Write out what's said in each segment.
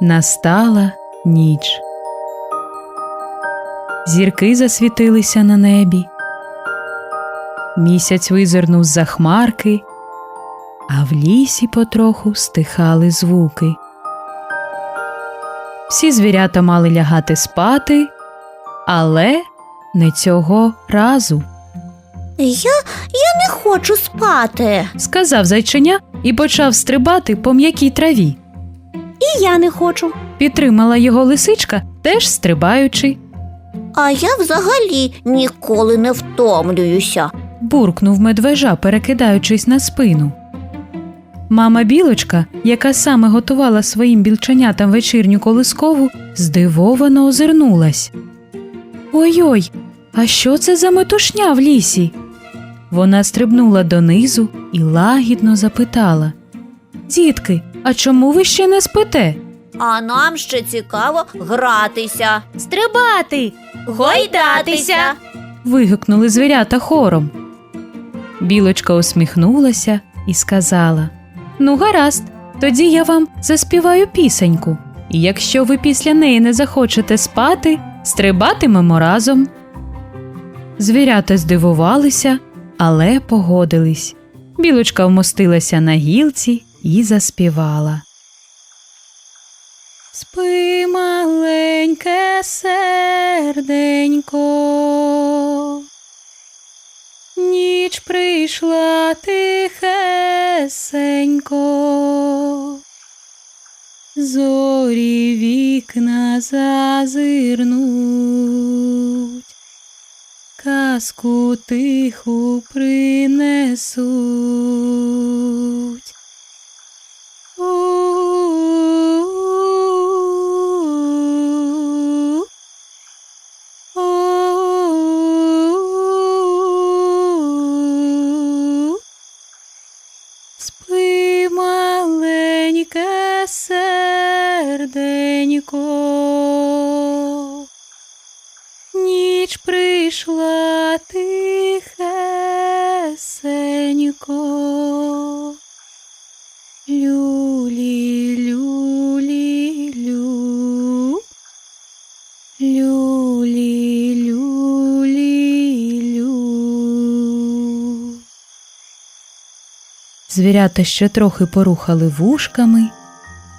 Настала ніч. Зірки засвітилися на небі. Місяць визирнув з-за хмарки, а в лісі потроху стихали звуки. Всі звірята мали лягати спати, але не цього разу, Я, я не хочу спати. сказав зайченя і почав стрибати по м'якій траві. І я не хочу. Підтримала його лисичка, теж стрибаючи. А я взагалі ніколи не втомлююся. буркнув медвежа, перекидаючись на спину. Мама білочка, яка саме готувала своїм білченятам вечірню колискову, здивовано озирнулась. Ой-ой, а що це за метушня в лісі? Вона стрибнула донизу і лагідно запитала Дітки, а чому ви ще не спите? А нам ще цікаво гратися, Стрибати, гойдатися. вигукнули звірята хором. Білочка усміхнулася і сказала: Ну, гаразд, тоді я вам заспіваю пісеньку, і якщо ви після неї не захочете спати, стрибатимемо разом. Звірята здивувалися, але погодились. Білочка вмостилася на гілці і заспівала. Спи, маленьке серденько. Ніч прийшла тихесенько. Зорі вікна зазирнуть, казку тиху принесуть. Серденько. Ніч прийшла тихесенько. Люлі, люлі, лю. Люлі, люлі, лю. Звірята ще трохи порухали вушками,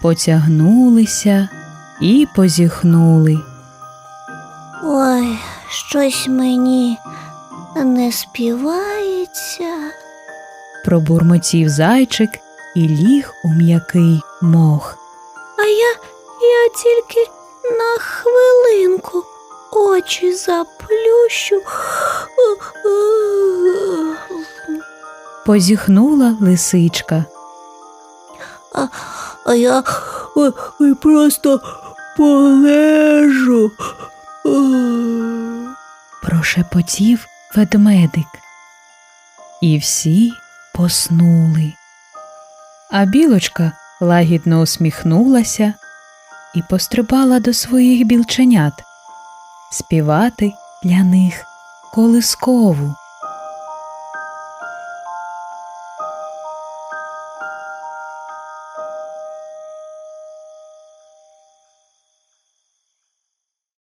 потягнулися і позіхнули. Ой, щось мені не співається. Пробурмотів зайчик і ліг у м'який мох. А я, я тільки на хвилинку очі заплющу. Позіхнула лисичка. А, а я ой, ой, просто полежу. Прошепотів ведмедик. І всі поснули. А білочка лагідно усміхнулася і пострибала до своїх білченят співати для них колискову.